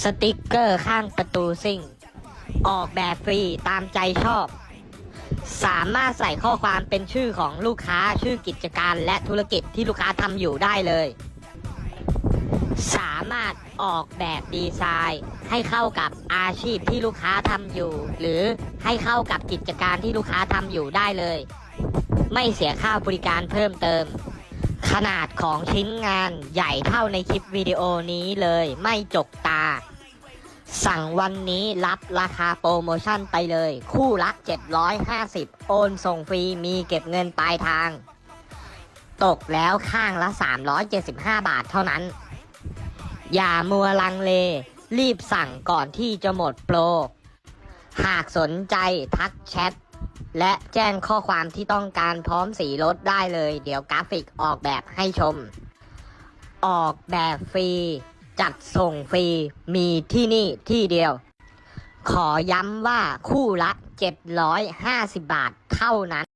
สติกเกอร์ข้างประตูซิ่ง ออกแบบฟรีตามใจชอบ สามารถใส่ข้อความเป็นชื่อของลูกค้าชื่อกิจการและธุรกิจที่ลูกค้าทำอยู่ได้เลย สามารถออกแบบดีไซน์ให้เข้ากับอาชีพที่ลูกค้าทำอยู่ หรือให้เข้ากับกิจการที่ลูกค้าทำอยู่ได้เลย ไม่เสียค่าบริการเพิ่มเติม ขนาดของชิ้นงานใหญ่เท่าในคลิปวิดีโอนี้เลยไม่จกตา สั่งวันนี้รับราคาโปรโมชั่นไปเลย คู่ละ 750 โอนส่งฟรีมีเก็บเงินปลายทาง ตกแล้วข้างละ 375 บาทเท่านั้น อย่ามัวลังเล รีบสั่งก่อนที่จะหมดโปร หากสนใจทักแชท และแจ้งข้อความที่ต้องการพร้อมสีรถได้เลย เดี๋ยวกราฟิกออกแบบให้ชม ออกแบบฟรี จัดส่งฟรี มีที่นี่ที่เดียว ขอย้ำว่าคู่ละ 750 บาทเท่านั้น